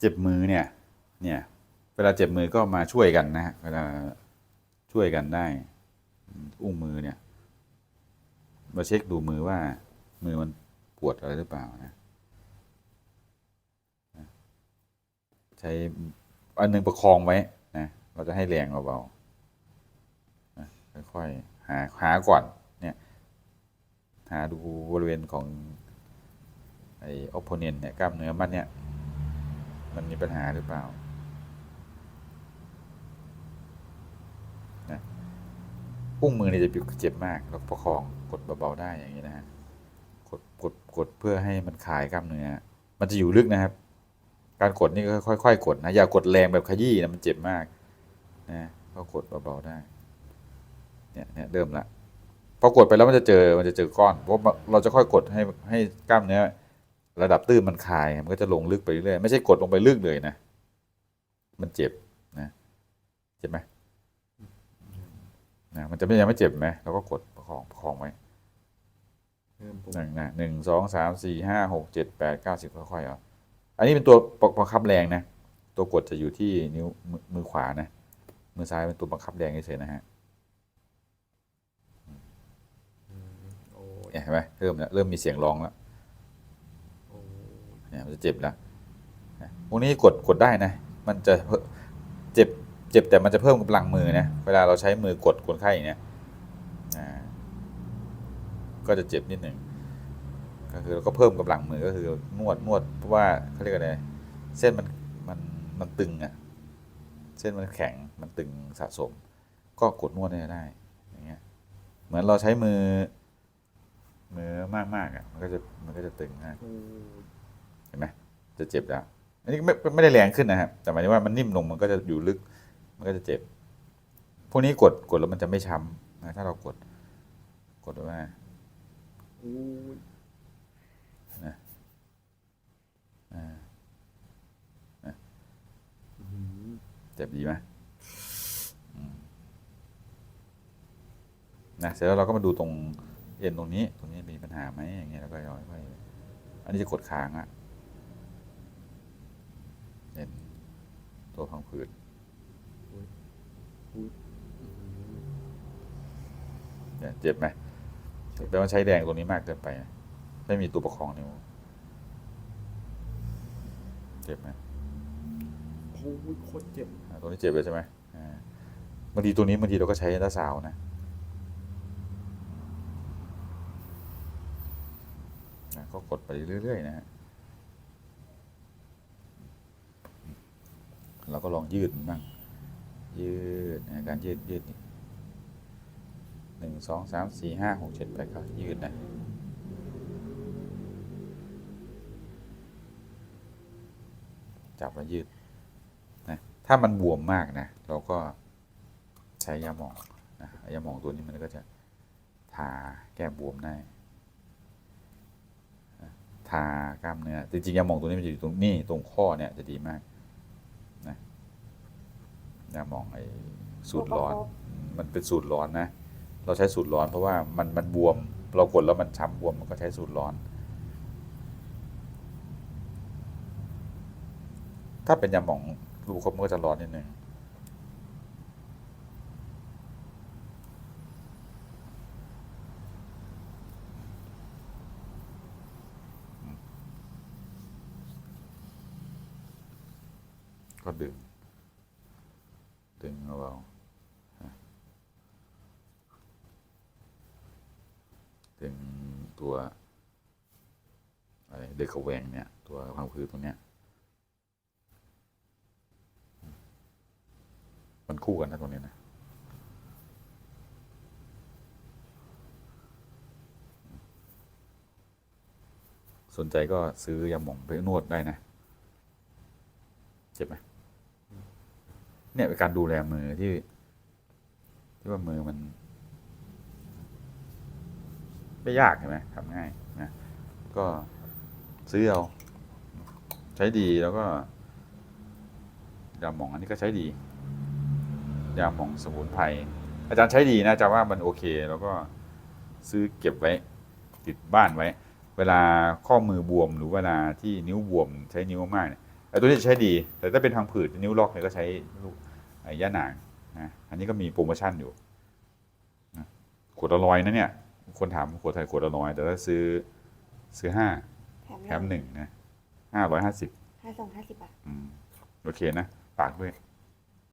เจ็บมือเนี่ยเนี่ยเวลาเจ็บมือก็มาช่วยกันนะฮะเวลาช่วยกันได้อุ้งมือเนี่ยมาเช็คดูมือว่ามือมันปวดอะไรหรือเปล่านะใช้อันหนึ่งประคองไว้นะเราจะให้แรงเบาๆนะค่อยๆหาหาก่อนเนี่ยหาดูบริเวณของไอ้ opponent เนี่ยกล้ามเนื้อมันเนี่ย มันมีปัญหาหรือเปล่านะอุ้งมือเนี่ยจะเจ็บมากแล้วประคองกดเบาๆได้อย่างนี้นะฮะกดกดกดเพื่อให้มันคลายกล้ามเนื้อมันจะอยู่ลึกนะครับ การกดนี่ก็ค่อยๆกดนะอย่ากดแรงแบบขยี้นะมันเจ็บมากนะก็กดเบาๆได้เนี่ยเนี่ยเริ่มละพอกดไปแล้วมันจะเจอมันจะเจอก้อนเพราะเราจะค่อยกดให้ให้กล้ามเนื้อ ระดับตื้นมันคลาย มันก็จะลงลึกไปเรื่อยไม่ใช่กดลงไปลึกเลยนะ มันเจ็บนะเจ็บไหมนะมันจะไม่ยังไม่เจ็บไหมเราก็กดประคองประคองไว้เริ่มปวดหนึ่งนะหนึ่งสองสามสี่ห้าหกเจ็ดแปดเก้าสิบค่อยๆเอาอันนี้เป็นตัวประบังคับแรงนะ ตัวกดจะอยู่ที่นิ้วมือมือขวานะ มือซ้ายเป็นตัวบังคับแรงเฉยๆนะฮะโอ้ยเนี่ยเห็นไหมเริ่มแล้วเริ่มมีเสียงร้องแล้วโอ้ยเนี่ย มันจะเจ็บแล้วนะพวกนี้กดกดได้นะ มันจะเจ็บเจ็บแต่มันจะเพิ่มกำลังมือนะ เวลาเราใช้มือกดคนไข้อย่างเนี้ยก็จะเจ็บนิดหนึ่งก็คือเราก็เพิ่มกำลังมือก็คือนวดนวดเพราะว่าเขาเรียกอะไรเส้นมันมันมันตึงอะเส้นมันแข็งมันตึงสะสม ก็กดนวดได้ได้อย่างเงี้ยเหมือนเราใช้มือมือมากมากๆอะมันก็จะมันก็จะตึงนะโอ้ยเห็นไหมจะเจ็บแล้วอันนี้ไม่ไม่ได้แรงขึ้นนะครับ แต่หมายถึงว่ามันนิ่มลงมันก็จะอยู่ลึก มันก็จะเจ็บ พวกนี้กดกดแล้วมันจะไม่ช้ำนะถ้าเรากด กดไว้ว่าโอ้ยอ่าอื้อหือเจ็บดีไหมอืมนะเสร็จแล้วเราก็มาดูตรงเอ็นตรงนี้ ตรงนี้มีปัญหาไหมอย่างเงี้ยแล้วก็ค่อยๆอันนี้จะกดค้างอะเอ็น ตัวพังผืดอุ้ยอื้อหือเนี่ยเจ็บไหมแปลว่าใช้แรงตรงนี้มากเกินไปนะไม่มีตัวประคองนิ้วเจ็บไหมโอ้ยโคตรเจ็บอ่าตรงนี้เจ็บเลยใช่ไหมอ่าบางทีตัวนี้บางทีเราก็ใช้ด้าสาวนะอ่าก็กดไปเรื่อยๆนะฮะ เราก็ลองยืดมันบ้างยืดนะการยืดยืดหนึ่งสองสามสี่ห้าหกเจ็ดแปดเก้ายืดนะจับแล้วยืดนะถ้ามันบวมมากนะเราก็ใช้ยาหมองนะยาหมองตัวนี้มันก็จะทาแก้บวมได้ทากล้ามเนื้อจริงๆยาหมองตัวนี้มันจะอยู่ตรงนี้ตรงข้อเนี่ยจะดีมาก ยาหมองไอ้สูตรร้อน มันเป็นสูตรร้อนนะ เราใช้สูตรร้อนเพราะว่ามันมันบวม เรากดแล้วมันช้ำบวมมันก็ใช้สูตรร้อน ถ้าเป็นยาหมองรูคมมันก็จะร้อนนิดนึงอืมก็ดึง ดึงเบาๆฮะดึงตัวอะไรเด็กกระแวงเนี่ย ตัวพังผืดตรงเนี้ย มันคู่กันนะตรงนี้นะสนใจก็ซื้อยาหม่องไปนวดได้นะ เจ็บไหม เนี่ยเป็นการดูแลมือที่ ที่ว่ามือมันไม่ยากเห็นไหมทำง่ายนะก็ซื้อเอาใช้ดีแล้วก็ยาหม่องอันนี้ก็ใช้ดียาหม่องสมุนไพรอาจารย์ใช้ดีนะอาจารย์ว่ามันโอเค แล้วก็ซื้อเก็บไว้ ติดบ้านไว้ เวลาข้อมือบวมหรือเวลาที่นิ้วบวมใช้นิ้วมากเนี่ยอาอ้ตัวนี้ใช้ดี แต่ถ้าเป็นทางผืดนิ้วล็อกเนี่ยก็ใช้ ย่าหนางนะอันนี้ก็มีโปรโมชั่นอยู่นะขวดละร้อยนะเนี่ยคนถามขวดไทยขวดละร้อยแต่ถ้าซื้อซื้อห้าแถมแถมหนึ่งนะห้าร้อยห้าสิบห้าสองห้าสิบบาทโอเคนะฝากด้วย